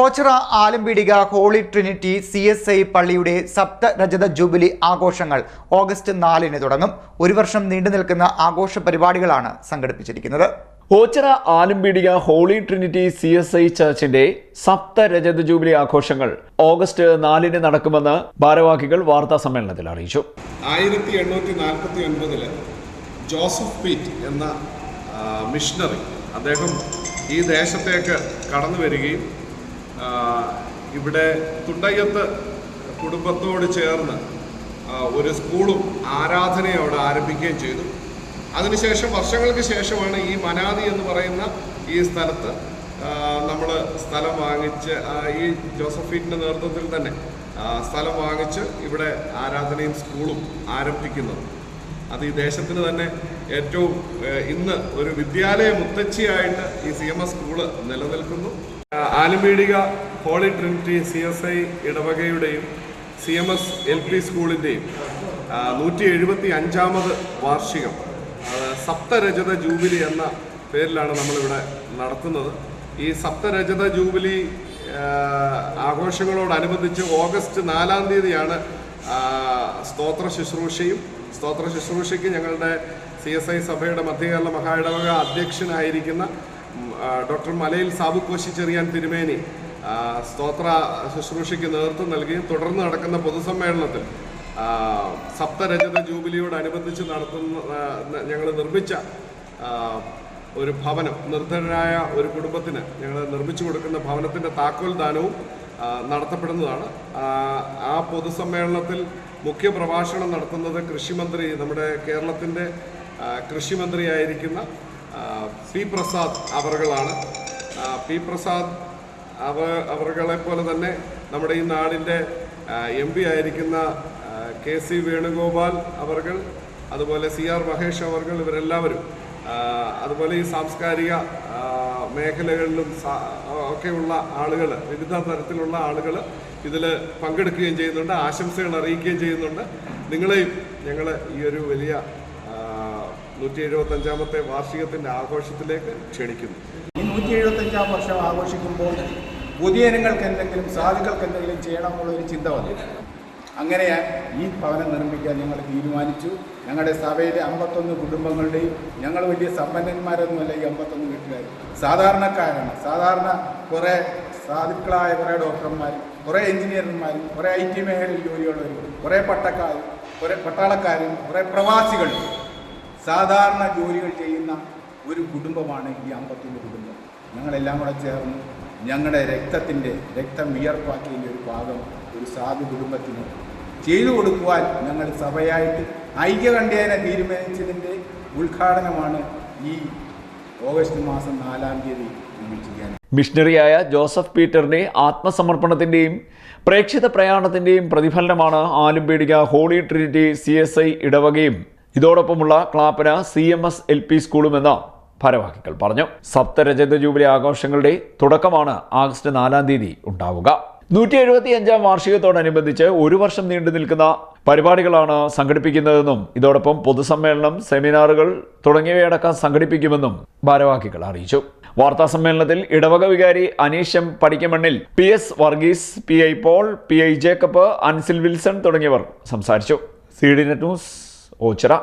Ochira Alumpeedika Holy Trinity C S I പള്ളിയുടെ സപ്ത രജത ജൂബിലി ആഘോഷങ്ങൾ ഓഗസ്റ്റ് നാലിന് തുടങ്ങും. ഒരു വർഷം നീണ്ടു നിൽക്കുന്ന ആഘോഷ പരിപാടികളാണ് സംഘടിപ്പിച്ചിരിക്കുന്നത്. Ochira Alumpeedika Holy Trinity C S I ചർച്ചിന്റെ സപ്ത രജത ജൂബിലി ആഘോഷങ്ങൾ ഓഗസ്റ്റ് നാലിന് നടക്കുമെന്ന് ഭാരവാഹികൾ വാർത്താ സമ്മേളനത്തിൽ അറിയിച്ചു. ആയിരത്തി എണ്ണൂറ്റി നാൽപ്പത്തി ഒൻപതിൽ ജോസഫ് പീറ്റ് എന്ന മിഷണറി അദ്ദേഹം ഈ ദേശത്തേക്ക് കടന്നു വരികയും ഇവിടെ തുണ്ടയ്യത്ത് കുടുംബത്തോട് ചേർന്ന് ഒരു സ്കൂളും ആരാധനയും അവിടെ ആരംഭിക്കുകയും ചെയ്തു. അതിനുശേഷം വർഷങ്ങൾക്ക് ശേഷമാണ് ഈ മനാതി എന്ന് പറയുന്ന ഈ സ്ഥലത്ത് നമ്മൾ സ്ഥലം വാങ്ങിച്ച് ഈ ജോസഫീറ്റിന്റെ നേതൃത്വത്തിൽ തന്നെ സ്ഥലം വാങ്ങിച്ച് ഇവിടെ ആരാധനയും സ്കൂളും ആരംഭിക്കുന്നത്. അത് ഈ ദേശത്തിന് തന്നെ ഏറ്റവും ഇന്ന് ഒരു വിദ്യാലയ മുത്തച്ഛിയായിട്ട് ഈ സി എം എസ് സ്കൂൾ നിലനിൽക്കുന്നു. ആ, Alumpeedika Holy Trinity C S I ഇടവകയുടെയും C M S L P സ്കൂളിന്റെയും നൂറ്റി എഴുപത്തി അഞ്ചാമത് വാർഷികം സപ്തരജത ജൂബിലി എന്ന പേരിലാണ് നമ്മളിവിടെ നടത്തുന്നത്. ഈ സപ്തരജത ജൂബിലി ആഘോഷങ്ങളോടനുബന്ധിച്ച് ഓഗസ്റ്റ് നാലാം തീയതിയാണ് സ്തോത്ര ശുശ്രൂഷയും സ്തോത്ര ശുശ്രൂഷയ്ക്ക് ഞങ്ങളുടെ സി എസ് ഐ സഭയുടെ മധ്യകേരള മഹായിടവക അധ്യക്ഷനായിരിക്കുന്ന ഡോക്ടർ മലയിൽ സാബുക്കോശി ചെറിയാൻ തിരുമേനി സ്തോത്ര ശുശ്രൂഷയ്ക്ക് നേതൃത്വം നൽകുകയും തുടർന്ന് നടക്കുന്ന പൊതുസമ്മേളനത്തിൽ സപ്തരചത ജൂബിലിയോടനുബന്ധിച്ച് നടത്തുന്ന ഞങ്ങൾ നിർമ്മിച്ച ഒരു ഭവനം നിർധനരായ ഒരു കുടുംബത്തിന് ഞങ്ങൾ നിർമ്മിച്ചു കൊടുക്കുന്ന ഭവനത്തിന്റെ താക്കോൽ ദാനവും നടത്തപ്പെടുന്നതാണ്. ആ, പൊതുസമ്മേളനത്തിൽ മുഖ്യ പ്രഭാഷണം നടത്തുന്നത് കൃഷിമന്ത്രി നമ്മുടെ കേരളത്തിന്റെ കൃഷിമന്ത്രിയായിരിക്കുന്ന പി പ്രസാദ് അവറുകളാണ്. പി പ്രസാദ് അവ അവറുകളെ പോലെ തന്നെ നമ്മുടെ ഈ നാടിന്റെ എം പി ആയിരിക്കുന്ന കെ സി വേണുഗോപാൽ അവർകൾ അതുപോലെ സി ആർ മഹേഷ് അവർകൾ ഇവരെല്ലാവരും അതുപോലെ ഈ സാംസ്കാരിക മേഖലകളിലും ഒക്കെയുള്ള ആളുകൾ വിവിധ തരത്തിലുള്ള ആളുകൾ ഇതിൽ പങ്കെടുക്കുകയും ചെയ്യുന്നുണ്ട് ആശംസകൾ അറിയിക്കുകയും ചെയ്യുന്നുണ്ട്. നിങ്ങളെയും ഞങ്ങൾ ഈ ഒരു വലിയ നൂറ്റി എഴുപത്തഞ്ചാമത്തെ വാർഷികത്തിന്റെ ആഘോഷത്തിലേക്ക് ക്ഷണിക്കുന്നു. ഈ നൂറ്റി എഴുപത്തഞ്ചാം വർഷം ആഘോഷിക്കുമ്പോൾ പുതിയ ഇനങ്ങൾക്ക് എന്തെങ്കിലും സാധുക്കൾക്ക് എന്തെങ്കിലും ചെയ്യണമെന്നുള്ളൊരു ചിന്ത വന്നു അങ്ങനെ ഈ ഭവനം നിർമ്മിക്കാൻ ഞങ്ങൾ തീരുമാനിച്ചു. ഞങ്ങളുടെ സഭയിലെ അമ്പത്തൊന്ന് കുടുംബങ്ങളുടെയും ഞങ്ങൾ വലിയ സമ്പന്നന്മാരൊന്നുമല്ല ഈ അമ്പത്തൊന്ന് വീട്ടുകാർ സാധാരണക്കാരാണ്. സാധാരണ കുറേ സാധുക്കളായ കുറേ ഡോക്ടർമാരും കുറേ എഞ്ചിനീയർമാരും കുറേ ഐ ടി മേഖലയിൽ ജോലിയുള്ളവരും കുറേ പട്ടക്കാരും കുറേ പട്ടാളക്കാരും കുറേ പ്രവാസികൾ സാധാരണ ജോലികൾ ചെയ്യുന്ന ഒരു കുടുംബമാണ് ഈ അമ്പത്തൊന്ന് കുടുംബം. ഞങ്ങളെല്ലാം കൂടെ ചേർന്ന് ഞങ്ങളുടെ രക്തത്തിന്റെ രക്തം വിയർപ്പാക്കിയതിന്റെ ഒരു ഭാഗം ഒരു സാധു കുടുംബത്തിന് ചെയ്തു കൊടുക്കുവാൻ ഞങ്ങൾ സഭയായിട്ട് ഐക്യകണ്ഠേന തീരുമാനിച്ചതിന്റെ ഉദ്ഘാടനമാണ് ഈ ഓഗസ്റ്റ് മാസം നാലാം തീയതി മിഷണറിയായ ജോസഫ് പീറ്ററിന്റെ ആത്മസമർപ്പണത്തിന്റെയും പ്രേക്ഷിത പ്രയാണത്തിന്റെയും പ്രതിഫലനമാണ് Alumpeedika Holy Trinity C S I ഇടവകയും. ഇതോടൊപ്പമുള്ള Clappana C M S L P സ്കൂളുമെന്ന് ഭാരവാഹികൾ പറഞ്ഞു. സപ്തരജത ജൂബിലി ആഘോഷങ്ങളുടെ തുടക്കമാണ് ആഗസ്റ്റ് നാലാം തീയതി ഉണ്ടാവുക. നൂറ്റി എഴുപത്തി അഞ്ചാം വാർഷികത്തോടനുബന്ധിച്ച് ഒരു വർഷം നീണ്ടു നിൽക്കുന്ന പരിപാടികളാണ് സംഘടിപ്പിക്കുന്നതെന്നും ഇതോടൊപ്പം പൊതുസമ്മേളനം സെമിനാറുകൾ തുടങ്ങിയവയടക്കം സംഘടിപ്പിക്കുമെന്നും ഭാരവാഹികൾ അറിയിച്ചു. വാർത്താ സമ്മേളനത്തിൽ ഇടവക വികാരി Aneesham Padikkamannil P S Varghese P I Paul P I Jacob Ansil Wilson തുടങ്ങിയവർ സംസാരിച്ചു. C D net news Ochira.